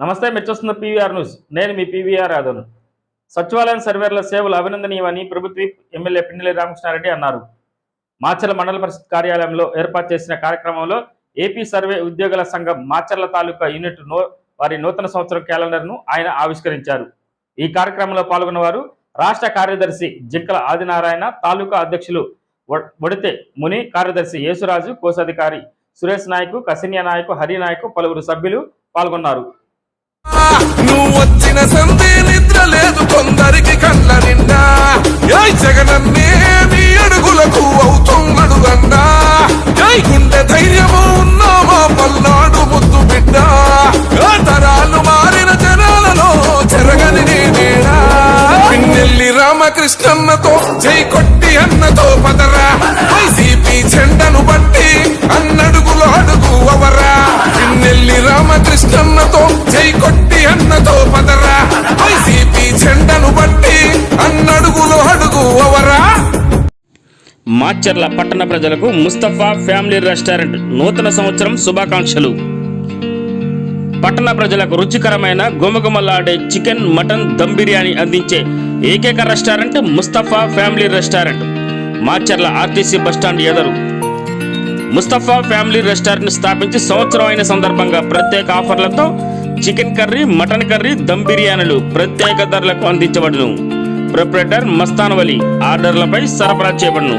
నమస్తే మీరు చూస్తున్న పీవీఆర్ న్యూస్. నేను మీ పీవీఆర్ యాదవ్. సచివాలయం సర్వేర్ల సేవలు అభినందనీయమని ప్రభుత్వ ఎమ్మెల్యే పిండిలి రామకృష్ణారెడ్డి అన్నారు. మాచర్ల మండల పరిషత్ కార్యాలయంలో ఏర్పాటు చేసిన కార్యక్రమంలో ఏపీ సర్వే ఉద్యోగుల సంఘం మాచర్ల తాలూకా యూనిట్ నో వారి నూతన సంవత్సరం క్యాలెండర్ను ఆయన ఆవిష్కరించారు. ఈ కార్యక్రమంలో పాల్గొన్న వారు రాష్ట్ర కార్యదర్శి జింకల ఆదినారాయణ తాలూకా అధ్యక్షులు ఒ- ఒడితే ముని కార్యదర్శి యేసురాజు కోశాధికారి సురేష్ నాయకు కసిన్య నాయకు హరి నాయకు పలువురు సభ్యులు పాల్గొన్నారు. నువ్వు వచ్చిన సందే నిద్ర లేదు కొందరికి కళ్ళ నిండా. ఏయ్ జగనన్నే నీ అడుగులకు అవుతున్నాడు అన్నా. ఏయ్ గుండె ధైర్యము ఉన్నామా పల్నాడు ముద్దు బిడ్డ. తరాలు మారిన జనాలలో జరగని నేనేడా పిన్నెల్లి రామకృష్ణన్నతో జై కొట్టి అన్నతో పదరా అన్నడుగులో మాచర్ల పట్టణ ప్రజలకు ముస్తఫా ఫ్యామిలీ రెస్టారెంట్ నూతన సంవత్సరం శుభాకాంక్షలు. పట్టణ ప్రజలకు రుచికరమైన గుమగుమలాడే చికెన్ మటన్ దమ్ బిర్యానీ అందించే ఏకైక restaurant Mustafa family restaurant Macherla RTC bus stand ఎదురు. ముస్తఫా ఫ్యామిలీ రెస్టారెంట్ స్థాపించి సంవత్సరం అయిన సందర్భంగా ప్రత్యేక ఆఫర్లతో chicken curry mutton curry dum బిర్యానీలు ప్రత్యేక ధరలకు అందించబడును. ప్రొప్రైటర్ మస్తానవలి ఆర్డర్లపై సరఫరా చేయబడును.